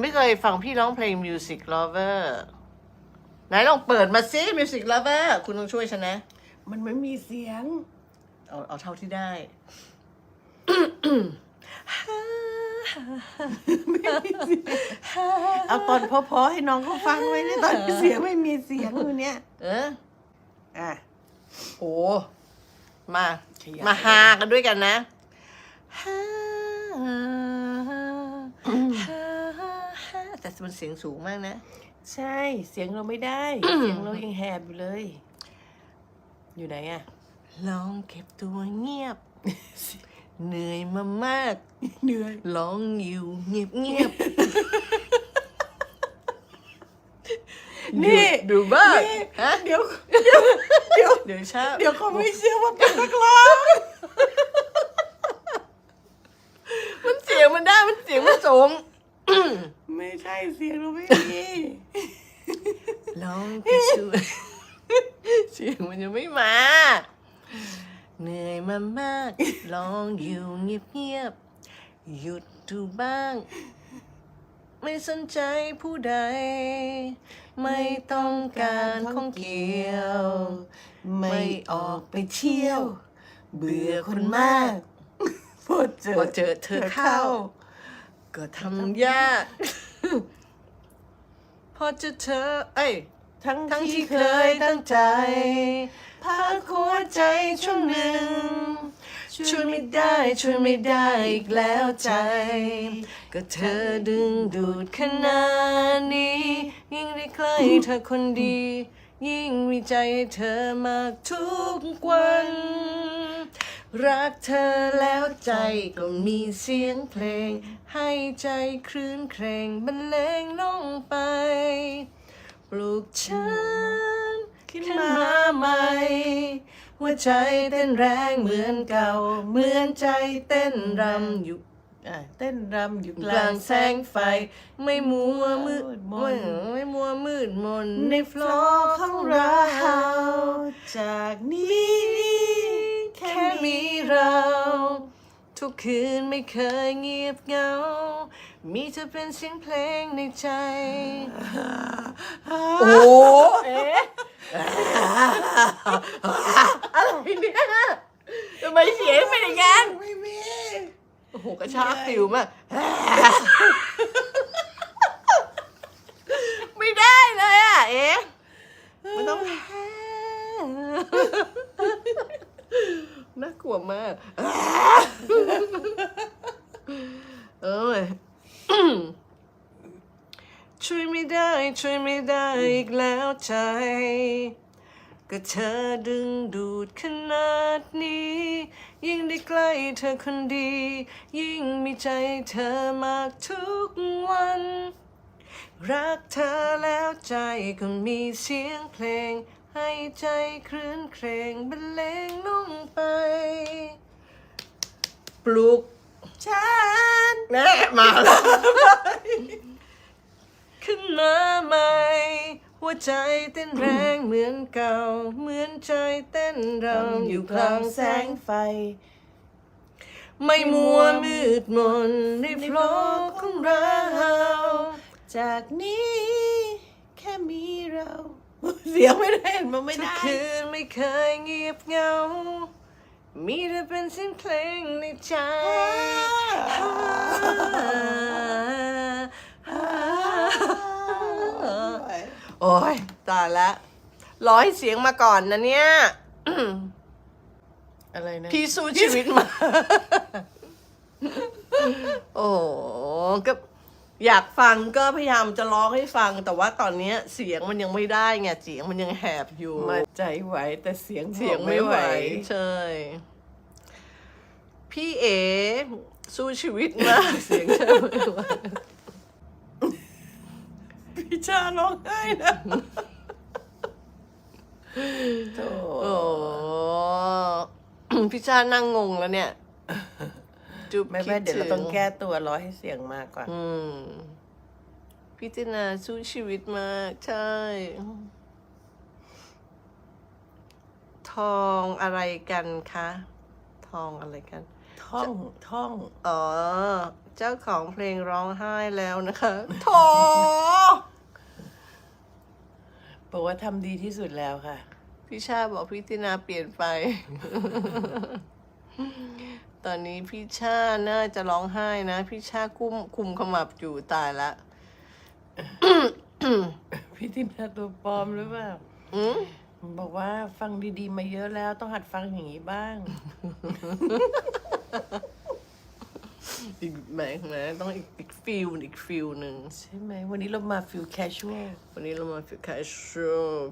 ไม่เคยฟังพี่ร้องเพลง Music Lover ไหนลองเปิดมาซิ Music Lover คุณต้องช่วยฉันนะ มันไม่มีเสียง เอาเอาเท่าที่ได้ เอาตอนเพอๆให้น้องเขาฟังไว้นะตอนเสียงไม่มีเสียงอยู่เนี่ย เออ อะโอ้มาขยับมาฮากันด้วยกันนะแต่ มันเสียงสูงมากนะ ใช่ เสียงเราไม่ได้ เสียงเรายังแหบอยู่เลย อยู่ไหนอะลองเก็บตัวเงียบ เหนื่อยมามากเหนื่อยลองอยู่เงียบเงียบนี่ดูบ้างนี่ฮะเดี๋ยว เดี๋ยว เดี๋ยวเดี๋ยวเช้าเดี๋ยวเขาไม่เชื่อว่าเป็นนักร้องมันเสียงมันได้มันเสียงมันสูงไม่ ใช่เสียงเราไม่มีลองเก็บตัวเสียงมันยังไม่มา เหนื่อยมามากลองอยู่เงียบเงียบๆหยุดดูบ้าง ไม่สนใจผู้ใด ไม่ต้องการของเกี่ยว ไม่ออกไปเที่ยว เบื่อคนมากพอเจอพอเจอเธอเข้า ก็ทำยากพอเจอเธอ เอ้ย ทั้งทั้งที่ที่เคเคยยตั้ตั้งงใจใจ พักหัวใจช่วงหนึ่ง ช่วยไม่ได้ช่วยไม่ได้อีกแล้วใจ ก็เธอดึงดูดขนาดนี้ ยิ่งได้ใกล้เธอคนดี ยิ่งมีใจให้เธอมากทุกวัน รักเธอแล้วใจก็มีเสียงเพลง ให้ใจคลื่นเครงบรรเลงลงไป ปลุกฉันขึ้นมาใหม่ หัวใจเต้นแรงเหมือนเก่า เหมือนใจเต้นรำอยู่อะเต้นรำอยู่กลางแสงไฟ ไม่มัวมืดมนไม่มัวมืดมนในฟลอร์ของเรา จากนี้ ค่แค่มีมีเรา ทุกคืนไม่เคยเงียบเหงา มีเธอเป็นเสียงเพลงในใจ โอ้เอ๊ะอะไรเนี่ยทำไมเสียงเป็นอย่างนั้นไม่มี โอ้โหกระชากติวมาก ไม่ได้เลยอะ เอ๊ะมันต้อง น่ากมากเอ้ยช่วยไม่ได้ช่วยไม่ได้อีกแล้วใจ ก็เธอดึงดูดขนาดนี้ ยิ่งได้ใกล้เธอคนดี ยิ่งมีใจเธอมากทุกวัน รักเธอแล้วใจก็มีเสียงเพลง ให้ใจคลื่นเครงบรรเลงลงไป ปลุกฉันแน่มาแล้วขึ้นมาใหม่ หัวใจเต้นแรงเหมือนเก่า เหมือนใจเต้นรำอยู่กลางแสงไฟ ไม่มัวมืดมนในโฟลกของเรา จากนี้แค่มีเรา เสียงไม่ได้เห็นมันไม่ทุกได้ คืนไม่เคยเงียบเหงา มีแต่เป็นเสียงเพลงในใจ โอ้ยตายละรอให้เสียงมาก่อนนะเนี่ย อะไรนะ พี่สู้ชีวิตมา โอ้ก็ อยากฟังก็พยายามจะร้องให้ฟัง แต่ว่าตอนเนี้ยเสียงมันยังไม่ได้ไงเสียงมันยังแหบอยู่มาใจไหวแต่เสียงเสียงไม่ไหวใช่พี่เอสู้ชีวิตมากเสียงเธอไม่ไหวพี่ชาร้องไห้นะโธ่โอ้พี่ชานั่งงงแล้วเนี่ย จุบไม่ไม่คิเดี๋ยวเราถึต้องแก้ตัวรอให้เสียงมากก่อนอืมพี่ตินาสู้ชีวิตมาก ใช่ ทองอะไรกันคะ ทองอะไรกัน ท่องท่อง อ๋อ เจ้าของเพลงร้องไห้แล้วนะคะโถ บอกว่าทำดีที่สุดแล้วค่ะ พี่ชาบอกพี่ตินาเปลี่ยนไป ตอนนี้พี่ชาน่าจะร้องไห้นะ พี่ชาคุ้มคุมขมับอยู่ตายละพี่ตินาตัวปลอมหรือเปล่าอืมบอกว่าฟังดีๆ มาเยอะแล้วต้องหัดฟังอย่างนี้บ้าง อีกแหมแหมต้องอีกอีกฟิลอีกฟิลหนึ่งใช่ไหมวันนี้เรามาฟิลแคชชวลวันนี้เรามาฝึกแคชชวล